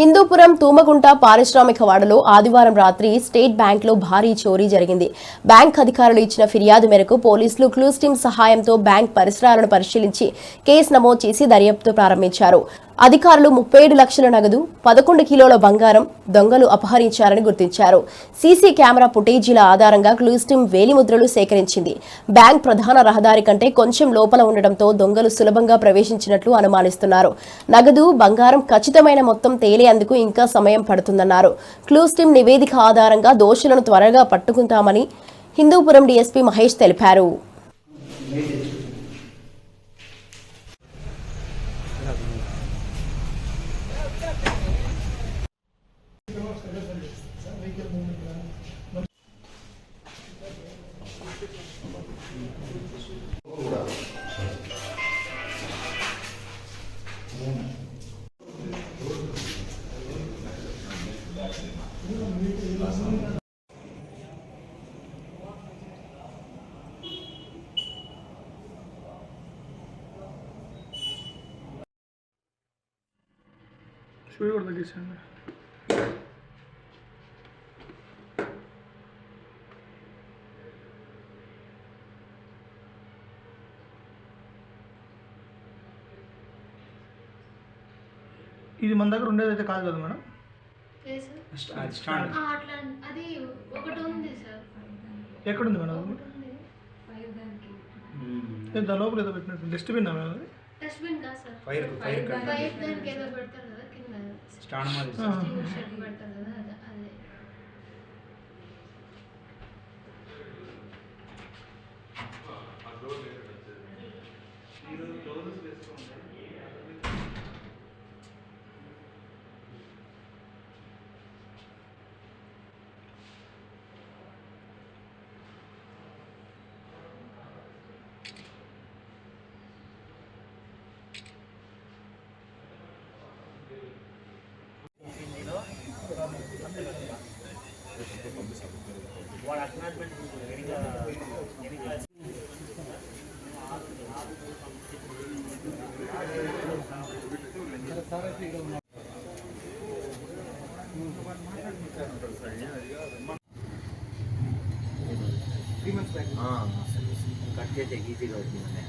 హిందూపురం తూమగుంట పారిశ్రామిక వాడలో ఆదివారం రాత్రి స్టేట్ బ్యాంక్లో భారీ చోరీ జరిగింది. బ్యాంక్ అధికారులు ఇచ్చిన ఫిర్యాదు మేరకు పోలీసులు క్లూస్ టీమ్ సహాయంతో బ్యాంక్ పరిసరాలను పరిశీలించి కేసు నమోదు చేసి దర్యాప్తు ప్రారంభించారు. అధికారులు ముప్పై ఏడు లక్షల నగదు పదకొండు కిలోల బంగారం దొంగలు అపహరించారని గుర్తించారు. సీసీ కెమెరా ఫుటేజీల ఆధారంగా క్లూస్ టీం వేలిముద్రలు సేకరించింది. బ్యాంక్ ప్రధాన రహదారి కంటే కొంచెం లోపల ఉండడంతో దొంగలు సులభంగా ప్రవేశించినట్లు అనుమానిస్తున్నారు. నగదు బంగారం ఖచ్చితమైన మొత్తం తేలేందుకు ఇంకా సమయం పడుతుందన్నారు. క్లూస్ టీం నివేదిక ఆధారంగా దోషులను త్వరగా పట్టుకుంటామని హిందూపురం డీఎస్పీ మహేష్ తెలిపారు. స్పీడ్ కూడా తగ్గించండి. ఇది మన దగ్గర ఉండేది అయితే కాదు కదా మేడం? ఏ సార్? ఆ, అట్లా అది ఒకటి ఉంది సార్. ఎక్కడుంది మేడం దాని లోపల ఏదో పెట్టినట్టు. డస్ట్బిన్ మేడం అది? డస్ట్బిన్ కాదు సార్? ఫైర్ ఫైర్ ఏదో స్టాండ్ మాది కట్ చేసే ఈజీగా వచ్చిందండి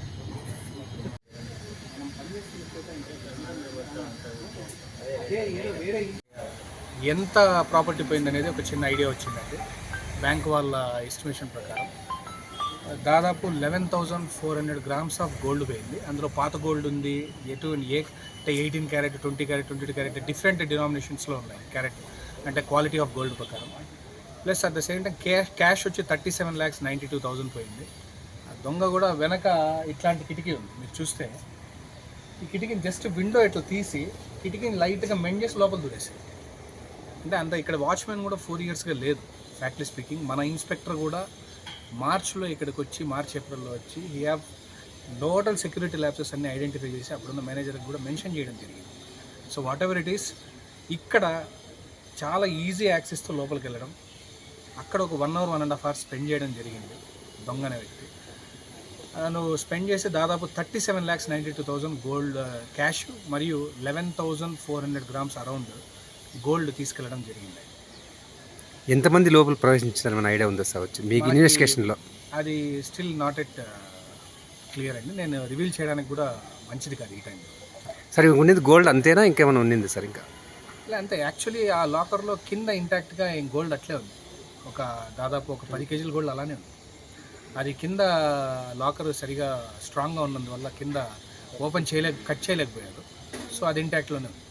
ఎంత ప్రాపర్టీ పోయింది అనేది ఒక చిన్న ఐడియా వచ్చిందండి. బ్యాంక్ వాళ్ళ ఎస్టిమేషన్ ప్రకారం. దాదాపు eleven thousand four hundred grams of gold పోయింది. అందులో పాత గోల్డ్ ఉంది ఎటు ఏ అంటే eighteen carat twenty carat twenty carat different డినామినేషన్స్లో ఉన్నాయి క్యారెట్. అంటే క్వాలిటీ ఆఫ్ గోల్డ్ ప్రకారం. Plus at the same time cash cash వచ్చి thirty seven lakhs ninety two thousand పోయింది. ఆ దొంగ కూడా వెనక ఇట్లాంటి కిటికీ ఉంది. మీరు చూస్తే ఈ కిటికీని జస్ట్ విండో ఇట్లా తీసి కిటికీని లైట్గా మెన్ చేసి లోపల దూరేసి అంటే అంత ఇక్కడ వాచ్మెన్ కూడా ఫోర్ ఇయర్స్గా లేదు ఫ్యాక్ట్లీ స్పీకింగ్ మన ఇన్స్పెక్టర్ కూడా మార్చ్లో ఇక్కడికి వచ్చి మార్చ్ ఏప్రిల్లో వచ్చి he have total security lapses అన్ని ఐడెంటిఫై చేసి అప్పుడున్న మేనేజర్కి కూడా మెన్షన్ చేయడం జరిగింది. So whatever it is ఇక్కడ చాలా ఈజీ యాక్సెస్తో లోపలికి వెళ్ళడం. అక్కడ ఒక one hour one and half hour spend చేయడం జరిగింది. దొంగ అనే వ్యక్తి తను స్పెండ్ చేసి దాదాపు thirty seven lakhs ninety two thousand gold cash మరియు eleven thousand four hundred grams around gold తీసుకెళ్ళడం జరిగింది. ఎంతమంది లోపల ప్రవేశించారు మన ఐడియా ఉందా సార్ వచ్చి? మీకు ఇన్వెస్టిగేషన్లో అది స్టిల్ నాట్ ఎట్ క్లియర్ అండి నేను రివీల్ చేయడానికి కూడా మంచిది కాదు ఈ టైంలో సార్ ఉన్నది గోల్డ్ అంతేనా? ఇంకేమైనా ఉండింది సార్ ఇంకా? అంతే. యాక్చువల్లీ ఆ లాకర్లో కింద ఇంటాక్ట్గా గోల్డ్ అట్లే ఉంది. ఒక దాదాపు ఒక పది కేజీల గోల్డ్ అలానే ఉంది. అది కింద లాకర్ సరిగా స్ట్రాంగ్గా ఉన్నందువల్ల కింద ఓపెన్ చేయలేక కట్ చేయలేకపోయారు. సో అది ఇంటాక్ట్లోనే ఉంది.